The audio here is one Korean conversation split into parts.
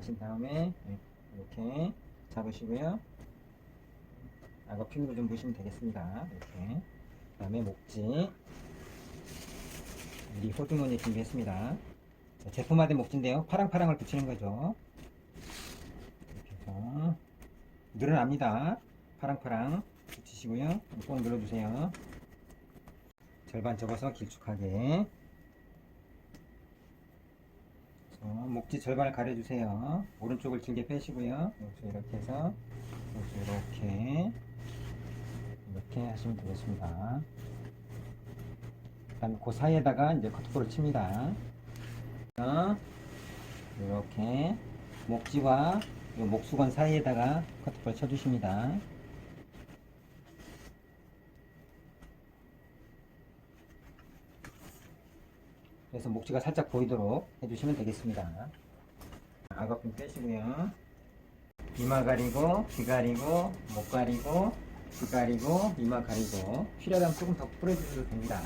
하신 다음에 이렇게 잡으시고요. 악어 핀으로 좀 보시면 되겠습니다. 이렇게. 그 다음에 목지. 우리 호주머니 준비했습니다. 자, 제품화된 목지인데요. 파랑파랑을 붙이는 거죠. 이렇게 해서 늘어납니다. 파랑파랑 붙이시고요. 꼭 눌러주세요. 절반 접어서 길쭉하게. 자, 목지 절반을 가려주세요. 오른쪽을 길게 빼시고요. 이렇게 해서 이렇게 이렇게 하시면 되겠습니다. 그다음 그 사이에다가 이제 커트볼을 칩니다. 어, 이렇게 목지와 요 목수건 사이에다가 커트볼 쳐주십니다. 그래서 목지가 살짝 보이도록 해주시면 되겠습니다. 악어핀 빼시고요. 이마 가리고, 귀 가리고, 목 가리고, 귀 가리고, 이마 가리고 필요하다면 조금 더 풀어주셔도 됩니다.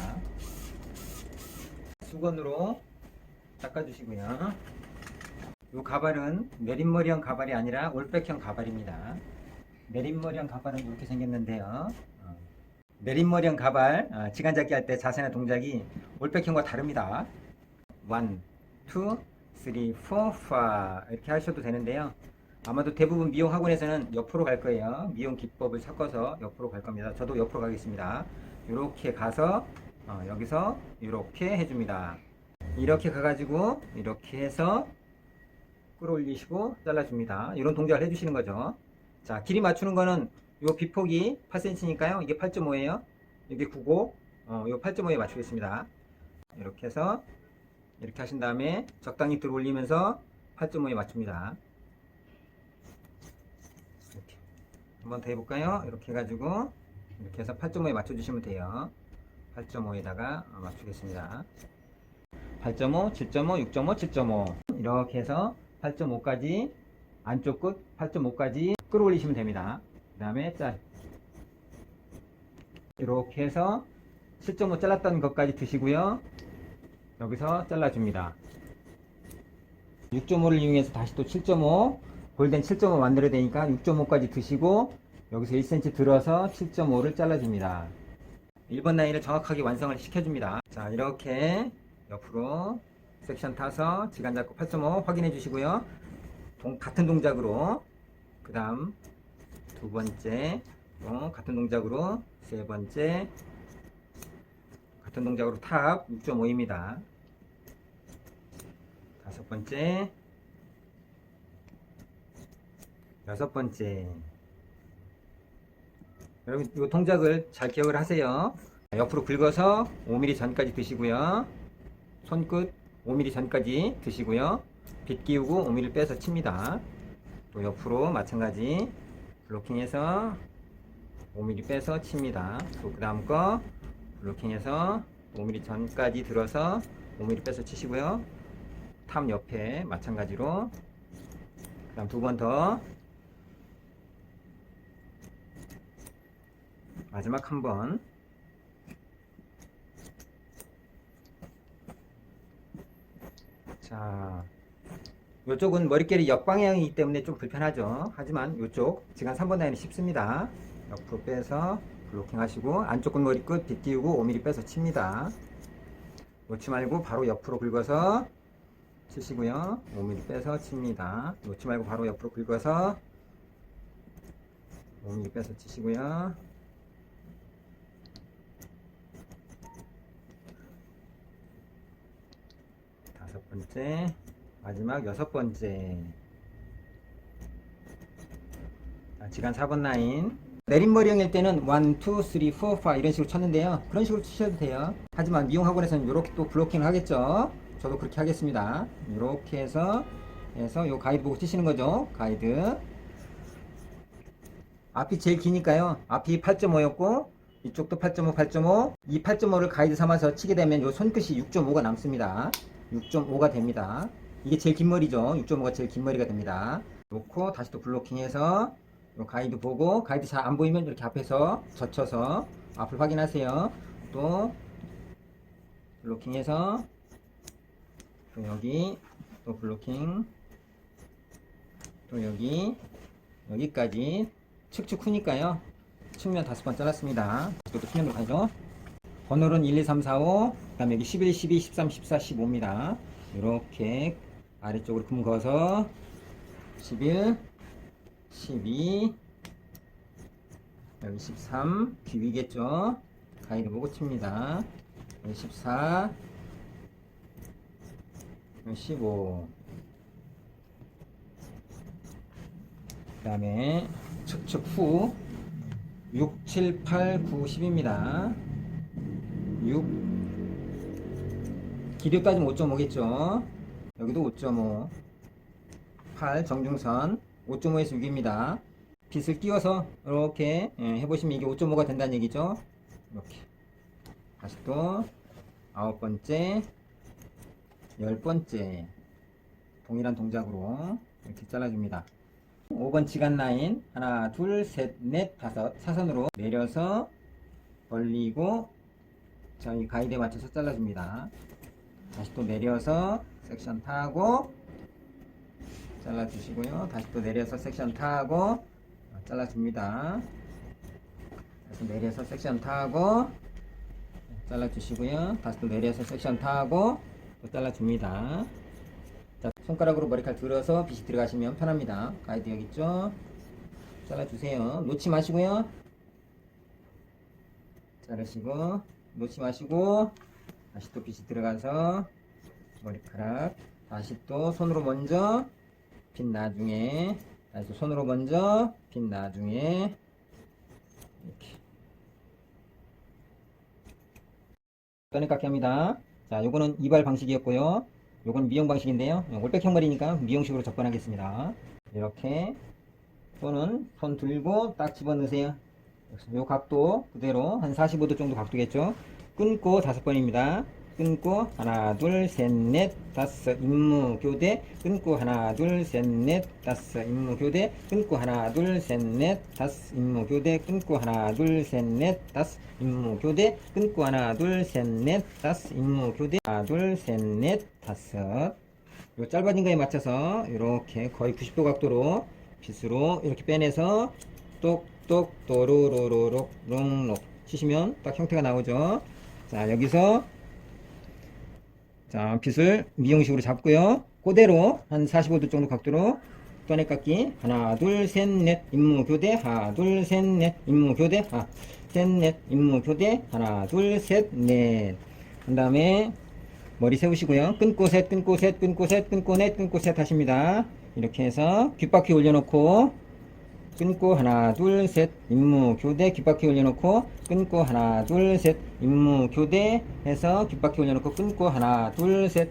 수건으로 닦아주시고요. 이 가발은 내린머리형 가발이 아니라 올백형 가발입니다. 내린머리형 가발은 이렇게 생겼는데요. 어, 내린머리형 가발, 어, 지간 잡기 할 때 자세나 동작이 올백형과 다릅니다. 1, 2, 3, 4, 5 이렇게 하셔도 되는데요. 아마도 대부분 미용 학원에서는 옆으로 갈 거예요. 미용 기법을 섞어서 옆으로 갈 겁니다. 저도 옆으로 가겠습니다. 이렇게 가서 어, 여기서 이렇게 해줍니다. 이렇게 가가지고 이렇게 해서 끌어올리시고 잘라줍니다. 이런 동작을 해주시는 거죠. 자, 길이 맞추는 거는 요 비폭이 8cm니까요. 이게 8.5예요. 이게 9고, 어, 요 8.5에 맞추겠습니다. 이렇게 해서 이렇게 하신 다음에 적당히 들어 올리면서 8.5에 맞춥니다. 이렇게. 한번 더 해볼까요? 이렇게 해가지고 이렇게 해서 8.5에 맞춰주시면 돼요. 8.5에다가 맞추겠습니다. 8.5, 7.5, 6.5, 7.5 이렇게 해서 8.5까지 안쪽 끝 8.5까지 끌어올리시면 됩니다. 그 다음에 짤 이렇게 해서 7.5 잘랐던 것까지 드시고요. 여기서 잘라줍니다. 6.5를 이용해서 다시 또 7.5 골덴 7.5 만들어야 되니까 6.5까지 드시고 여기서 1cm 들어서 7.5를 잘라줍니다. 1번 라인을 정확하게 완성을 시켜줍니다. 자 이렇게 옆으로 섹션 타서 지간 잡고 8.5 확인해 주시고요. 동, 같은 동작으로 그 다음 두 번째 또 같은 동작으로 세 번째 같은 동작으로 탑 6.5입니다. 다섯 번째 여섯 번째 여러분 이 동작을 잘 기억을 하세요. 옆으로 긁어서 5mm 전까지 드시고요. 손끝 5mm 전까지 드시고요. 빗 끼우고 5mm 빼서 칩니다. 또 옆으로 마찬가지 블로킹해서 5mm 빼서 칩니다. 또 그 다음 거 블로킹해서 5mm 전까지 들어서 5mm 빼서 치시고요. 탑 옆에 마찬가지로 그 다음 두 번 더 마지막 한 번 자, 이쪽은 머릿결이 역방향이기 때문에 좀 불편하죠. 하지만 이쪽 지금 3번 라인이 쉽습니다. 옆으로 빼서 블로킹 하시고 안쪽 끝머리 끝 빗띄우고 5mm 빼서 칩니다. 놓지 말고 바로 옆으로 긁어서 치시고요. 5mm 빼서 칩니다. 놓지 말고 바로 옆으로 긁어서 5mm 빼서 치시고요. 다섯 번째, 마지막 여섯 번째. 자, 지간 4번 라인. 내린머리형일 때는 1, 2, 3, 4, 5 이런 식으로 쳤는데요. 그런 식으로 치셔도 돼요. 하지만 미용 학원에서는 이렇게 또 블로킹을 하겠죠. 저도 그렇게 하겠습니다. 이렇게 해서 해서 요 가이드 보고 치시는 거죠. 가이드. 앞이 제일 기니까요. 앞이 8.5였고 이쪽도 8.5, 8.5. 이 8.5를 가이드 삼아서 치게 되면 요 손끝이 6.5가 남습니다. 6.5가 됩니다. 이게 제일 긴 머리죠. 6.5가 제일 긴 머리가 됩니다. 놓고 다시 또 블로킹해서 요 가이드 보고 가이드 잘 안 보이면 이렇게 앞에서 젖혀서 앞을 확인하세요. 또 블로킹해서 또 여기 또 블로킹 또 여기 여기까지 측측 후니까요 측면 다섯 번 잘랐습니다 이것도 측면으로 가죠 번호는 1, 2, 3, 4, 5, 그 다음에 여기 11, 12, 13, 14, 15입니다. 이렇게 아래쪽으로 금 그어서 11, 12, 여기 13, 귀 위겠죠? 가이드 보고 칩니다. 여기 14, 여기 15, 그 다음에 측측 후 6, 7, 8, 9, 10입니다. 6 길이 따지면 5.5겠죠 여기도 5.5 8 정중선 5.5에서 6입니다. 빗을 띄워서 이렇게 예, 해보시면 이게 5.5가 된다는 얘기죠? 이렇게. 다시 또 아홉 번째 열 번째 동일한 동작으로 이렇게 잘라줍니다. 5번 지간 라인 하나 둘 셋 넷 다섯 사선으로 내려서 벌리고 저희 가이드에 맞춰서 잘라줍니다. 다시 또 내려서 섹션 타고 잘라주시고요. 다시 또 내려서 섹션 타고 잘라줍니다. 다시 내려서 섹션 타고 잘라주시고요. 다시 또 내려서 섹션 타고 또 잘라줍니다. 자, 손가락으로 머리칼 들어서 빗이 들어가시면 편합니다. 가이드 여기 있죠? 잘라주세요. 놓지 마시고요. 자르시고 놓지 마시고 다시 또 빗이 들어가서 머리카락 다시 또 손으로 먼저 빗 나중에 다시 또 손으로 먼저 빗 나중에. 이렇게. 떠내 깎기 합니다. 자 요거는 이발 방식이었고요. 요건 미용 방식인데요. 올백형 머리니까 미용식으로 접근하겠습니다. 이렇게 손은 손 들고 딱 집어넣으세요. 요 각도 그대로 한 45도 정도 각도겠죠? 끊고 다섯 번입니다 끊고 하나 둘 셋 넷 다섯. 임무 교대. 끊고 하나 둘 셋 넷 다섯. 임무 교대. 끊고 하나 둘 셋 넷 다섯. 임무 교대. 끊고 하나 둘 셋 넷 다섯. 임무 교대. 끊고 하나 둘 셋 넷 다섯. 임무 교대. 하나 둘 셋 넷 다섯. 요 짧아진 거에 맞춰서 이렇게 거의 90도 각도로 빗으로 이렇게 빼내서 똑똑 도로로로록 롱록 치시면 딱 형태가 나오죠. 자 여기서 자 빗을 미용식으로 잡고요. 그대로 한 45도 정도 각도로 떠내 깎기. 하나 둘 셋 넷 임무 교대. 하나 둘 셋 넷 임무 교대. 하나 셋 넷 임무 교대. 하나 둘 셋넷. 그 다음에 머리 세우시고요. 끊고 셋 끊고 셋 끊고 셋 끊고 넷 끊고 셋 하십니다. 이렇게 해서 귓바퀴 올려놓고 끊고 하나 둘 셋. 임무 교대 귓바퀴 올려놓고 끊고 하나 둘 셋. 임무 교대 해서 귓바퀴 올려놓고 끊고 하나 둘 셋.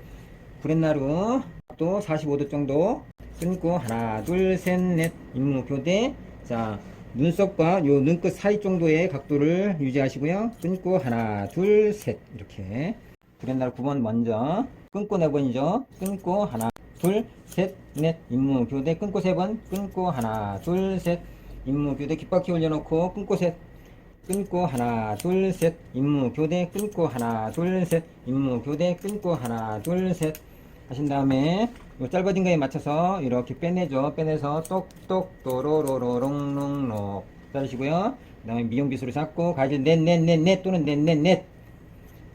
구렛나루 또 45도 정도 끊고 하나 둘 셋 넷. 임무 교대. 자 눈썹과 요 눈끝 사이 정도의 각도를 유지하시고요. 끊고 하나 둘 셋. 이렇게. 구렛나루 9번 먼저 끊고 4번이죠 끊고 하나 둘, 셋, 넷, 임무 교대 끊고 세 번, 끊고 하나, 둘, 셋, 임무 교대 귓바퀴 올려놓고 끊고 셋, 끊고 하나, 둘, 셋, 임무 교대 끊고 하나, 둘, 셋, 임무 교대 끊고 하나, 둘, 셋 하신 다음에 요 짧아진 거에 맞춰서 이렇게 빼내죠. 빼내서 똑똑 도로로로롱롱롱 자르시고요. 그 다음에 미용 빗으로 잡고 가지 넷넷넷넷 또는 넷넷넷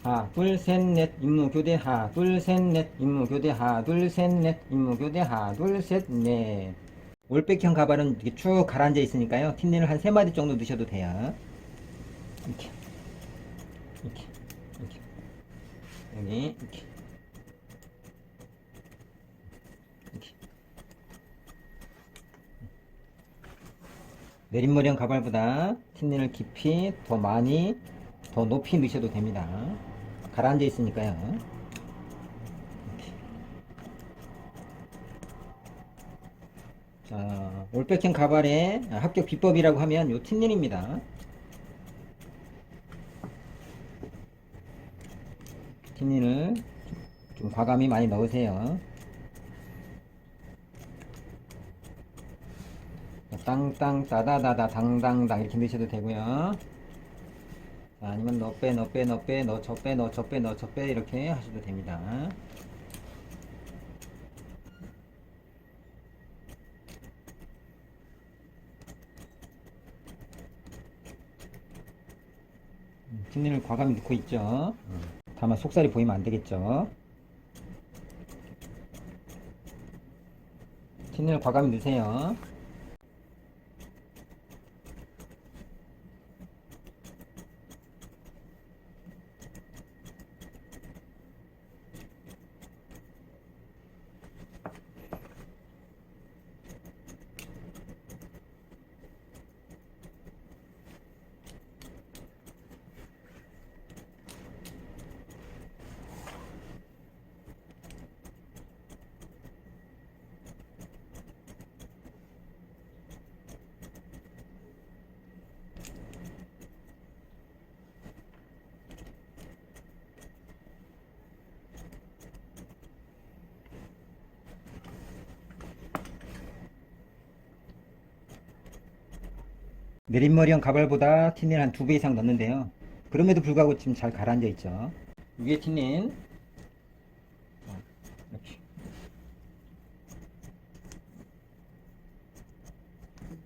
하, 둘, 셋, 넷, 임무 교대, 하, 둘, 셋, 넷, 임무 교대, 하, 둘, 셋, 넷, 임무 교대, 하, 둘, 셋, 넷. 올백형 가발은 이렇게 쭉 가라앉아 있으니까요. 틴린을 한 세 마디 정도 넣으셔도 돼요. 이렇게. 이렇게. 이렇게. 여기, 이렇게. 이렇게. 내린머리형 가발보다 틴린을 깊이 더 많이 더 높이 넣으셔도 됩니다. 가라앉아 있으니까요. 자, 올백형 가발의 합격 비법이라고 하면 요 틴린입니다. 틴린을 좀 과감히 많이 넣으세요. 땅땅 따다다다 당당당 이렇게 넣으셔도 되고요. 아니면 너 빼, 너 빼, 너 빼, 너 저 빼, 너 저 빼, 너 저 빼 이렇게 하셔도 됩니다. 음, 흰눈을 과감히 넣고 있죠. 음, 다만 속살이 보이면 안 되겠죠. 흰눈을 과감히 넣으세요. 내린머리형 가발보다 틴을 한두 배 이상 넣는데요. 그럼에도 불구하고 지금 잘 가라앉아 있죠. 위에 어, 이렇게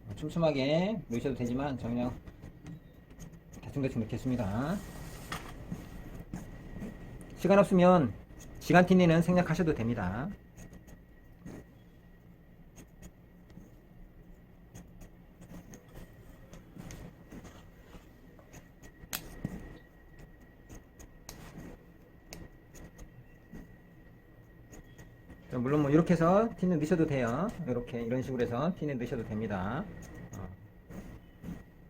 어, 촘촘하게 넣으셔도 되지만 저 그냥 대충대충 넣겠습니다. 시간 없으면 시간 틴에는 생략하셔도 됩니다. 물론 뭐 이렇게 해서 틴을 넣으셔도 돼요. 이렇게 이런 식으로 해서 틴을 넣으셔도 됩니다. 어.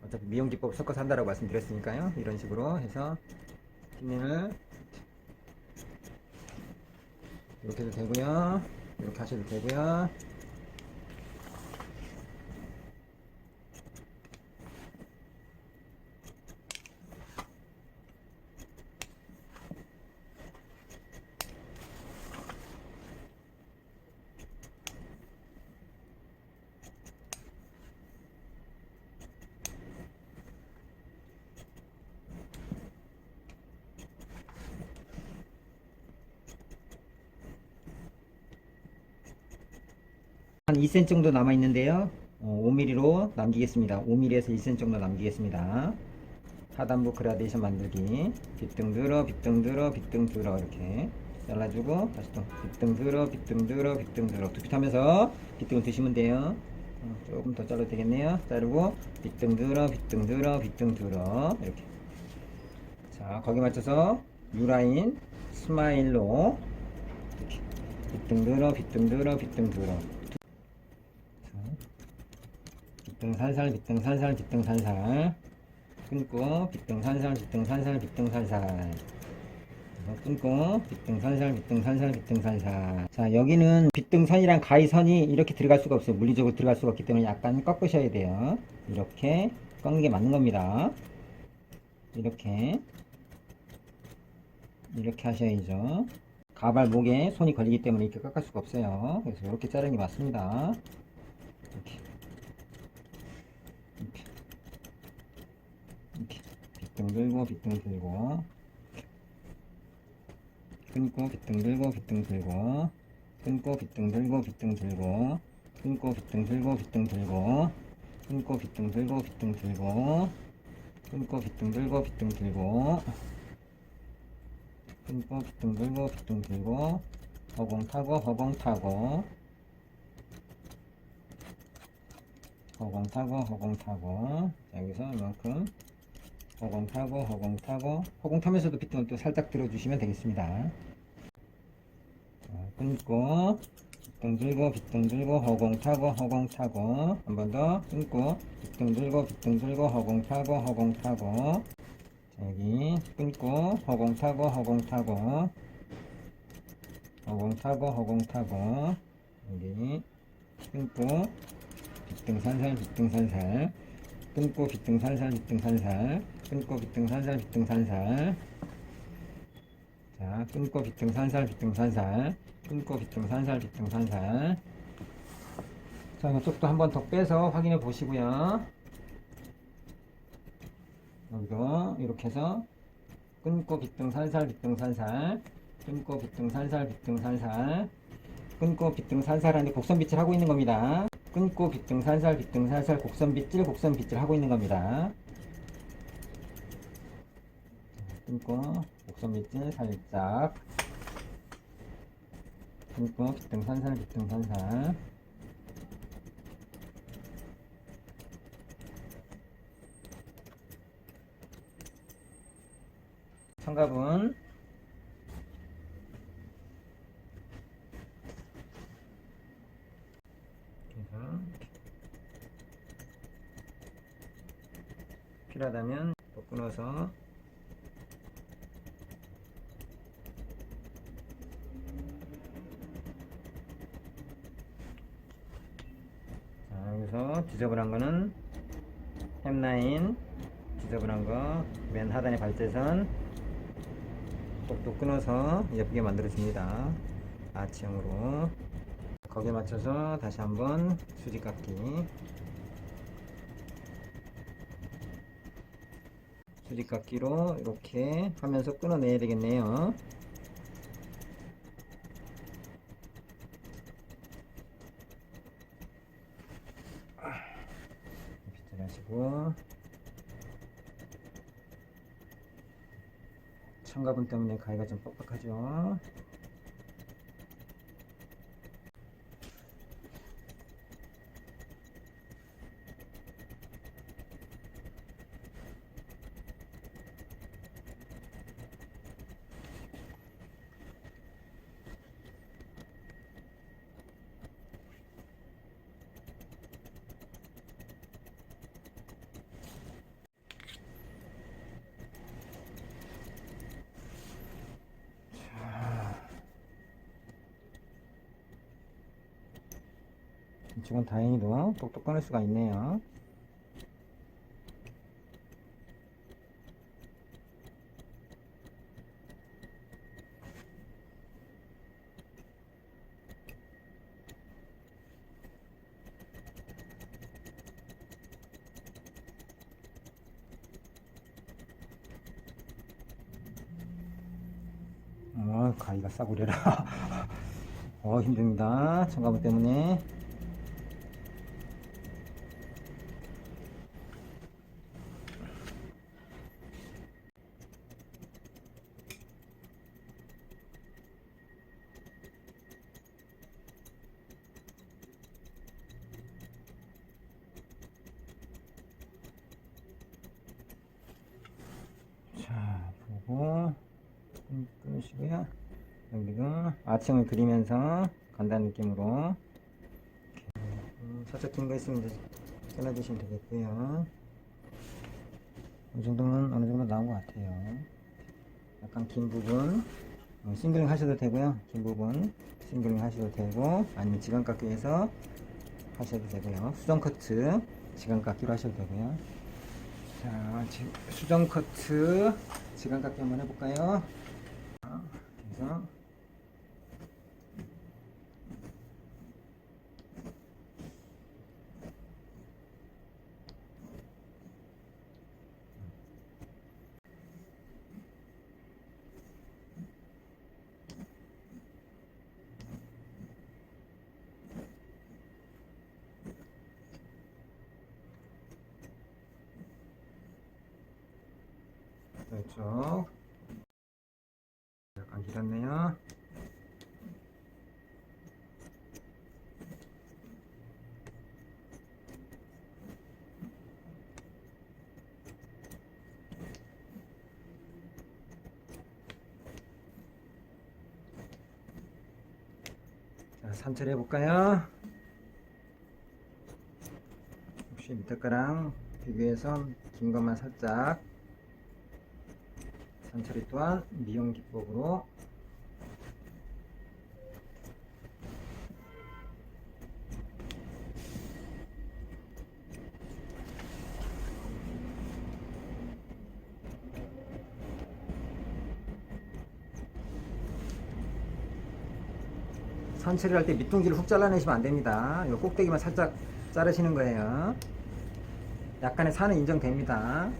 어차피 미용 기법 섞어서 한다라고 말씀드렸으니까요. 이런 식으로 해서 틴을 이렇게 해도 되고요. 이렇게 하셔도 되고요. 한 2cm 정도 남아 있는데요. 5mm로 남기겠습니다. 5mm에서 1cm 정도 남기겠습니다. 하단부 그라데이션 만들기. 빗등 들어, 빗등 들어, 빗등 들어 이렇게 잘라주고 다시 또 빗등 들어, 빗등 들어, 빗등 들어 두핏 하면서 빗등을 드시면 돼요. 어, 조금 더 잘라도 되겠네요. 자르고 빗등 들어, 빗등 들어, 빗등 들어 이렇게. 자 거기 맞춰서 U라인 스마일로 이렇게 빗등 들어, 빗등 들어, 빗등 들어. 빗등살살 빗등살살 빗등살살. 끊고 빗등살살 빗등살살 이거 끊고 빗등살살 빗등살살 빗등살살. 자 여기는 빗등선이랑 가위선이 이렇게 들어갈 수가 없어요. 물리적으로 들어갈 수가 없기 때문에 약간 꺾으셔야 돼요. 이렇게 꺾는 게 맞는 겁니다. 이렇게. 이렇게 하셔야죠. 가발 목에 손이 걸리기 때문에 이렇게 깎을 수가 없어요. 그래서 이렇게 자르는 게 맞습니다. 이렇게 이렇게 빗등 들고 빗등 들고. 끊고 빗등 들고 빗등 들고. 끊고 빗등 들고 빗등 들고. 끊고 빗등 들고 빗등 들고. 끊고 빗등 들고 빗등 들고. 끊고 빗등 들고 빗등 들고. 끊고 빗등 들고 빗등 들고. 허공 타고 허공 타고. 허공 타고 허공 타고. 자, 여기서 이만큼 허공 타고 허공 타고 허공 타면서도 피통을 또 살짝 들어주시면 되겠습니다. 자, 끊고 빗등 들고 빗등 들고 허공 타고 허공 타고 한 번 더 끊고 빗등 들고 빗등 들고 허공 타고 허공 타고. 자, 여기 끊고 허공 타고 허공 타고. 허공 타고 허공 타고. 여기 끊고 빗등 산살 빗등 산살 끊고 빗등 산살 빗등 산살 끊고 빗등산살 빗등산살. 자 끊고 빗등산살 빗등산살. 끊고 빗등산살 빗등산살. 자 이쪽도 한번 더 빼서 확인해 보시고요. 여기도 이렇게 해서 끊고 빗등산살 빗등산살. 끊고 빗등산살 빗등산살. 끊고 빗등산살 하는데 곡선 빗질 하고 있는 겁니다. 끊고 빗등산살 빗등산살 곡선 빗질 곡선 빗질 하고 있는 겁니다 끊고 목선 밑에 살짝. 끊고 기둥산살 기둥산살. 청갑은 필요하다면 또 끊어서 자, 여기서 지저분한 거는 햄라인 지저분한 거 맨 하단의 발재선 똑똑 끊어서 예쁘게 만들어 줍니다. 아치형으로. 거기에 맞춰서 다시 한번 수직 깎기. 수직 깎기로 이렇게 하면서 끊어내야 되겠네요 빗질하시고 청가분 때문에 가위가 좀 뻑뻑하죠 이쪽은 다행히도 똑똑 끊을 수가 있네요 어, 가위가 싸구려라. 어, 힘듭니다. 청가부 때문에. 자, 보고 끊- 끊으시고요. 여기도 아층을 그리면서 간단한 느낌으로 음, 살짝 긴 거 있으면 끊어주시면 되겠고요. 이 정도면 어느 정도 나온 것 같아요. 약간 긴 부분 어, 싱글링 하셔도 되고요. 긴 부분 싱글링 하셔도 되고 아니면 지간 깎기해서 하셔도 되고요. 수정 커트 지간 깎기로 하셔도 되고요. 자, 지- 수정 커트 지간 깎기 한번 해볼까요? 자, 그래서 이쪽 약간 길었네요. 자, 산철해 볼까요? 혹시 밑에 거랑 비교해서 긴 것만 살짝 산 처리 또한 미용 기법으로 산처리를 할 때 밑둥지를 훅 잘라내시면 안 됩니다. 이 꼭대기만 살짝 자르시는 거예요. 약간의 산은 인정됩니다.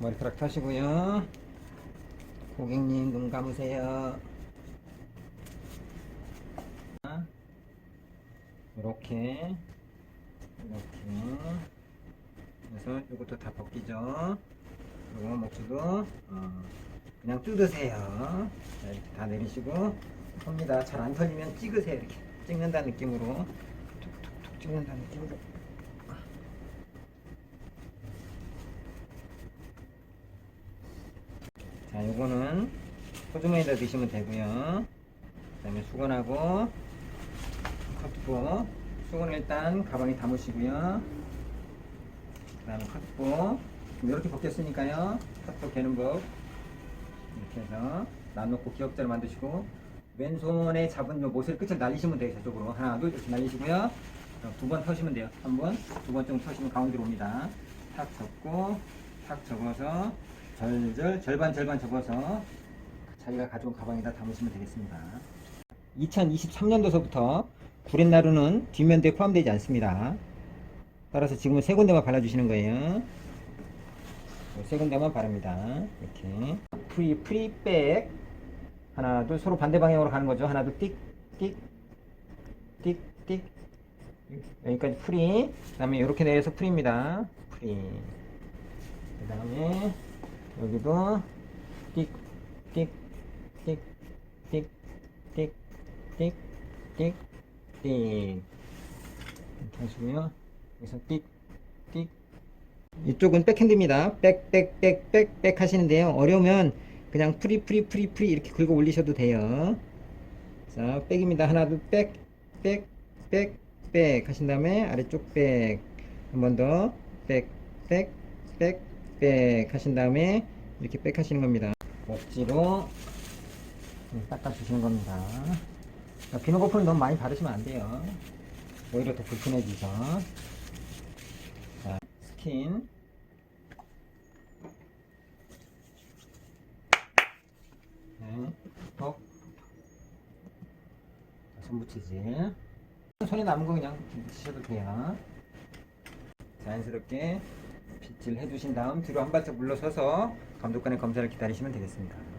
머리카락 타시고요. 고객님 눈 감으세요. 이렇게 이렇게 그래서 이것도 다 벗기죠. 그리고 목줄도 어, 그냥 뜯으세요. 자, 이렇게 다 내리시고 합니다. 잘 안 털리면 찍으세요. 이렇게 찍는다는 느낌으로 툭툭툭 찍는다는 느낌으로. 자, 요거는 소주머니에다 넣으시면 되고요. 그 다음에 수건하고 커트포. 수건을 일단 가방에 담으시고요. 그 다음에 커트포. 그럼 이렇게 벗겼으니까요. 커트포 개는 법 이렇게 해서 놔놓고 기억자를 만드시고 왼손에 잡은 요 못을 끝을 날리시면 돼요. 저쪽으로 하나, 둘 이렇게 날리시고요. 두 번 터시면 돼요. 한 번, 두번 정도 터시면 가운데로 옵니다. 탁 접고 탁 접어서 절절 절반 절반 접어서 자기가 가져온 가방에다 담으시면 되겠습니다. 2023년도서부터 구렛나루는 뒷면대에 포함되지 않습니다. 따라서 지금은 세 군데만 발라주시는 거예요. 세 군데만 바릅니다. 이렇게 프리 프리 백 하나 둘 서로 반대 방향으로 가는 거죠. 하나 둘띡띡띡띡 여기까지 프리 그다음에 이렇게 내려서 프리입니다. 프리 그다음에 여기도 띡띡띡띡띡띡띡 이렇게 하시고요. 여기서 띡띡. 이쪽은 백핸드입니다. 백백백백백 하시는데요. 어려우면 그냥 프리 프리 프리 프리 이렇게 긁어 올리셔도 돼요. 자 백입니다. 하나 둘백백백백 하신 다음에 아래쪽 백 한 번 더. 백백백 백 하신 다음에 이렇게 백 하시는 겁니다. 목지로 닦아주시는 겁니다. 비누 거품을 너무 많이 바르시면 안 돼요. 오히려 더 불편해지죠. 자, 스킨. 네, 톡. 손 붙이질. 손에 남은 거 그냥 묻히셔도 돼요. 자연스럽게 빗질 해주신 다음 뒤로 한 발짝 물러서서 감독관의 검사를 기다리시면 되겠습니다.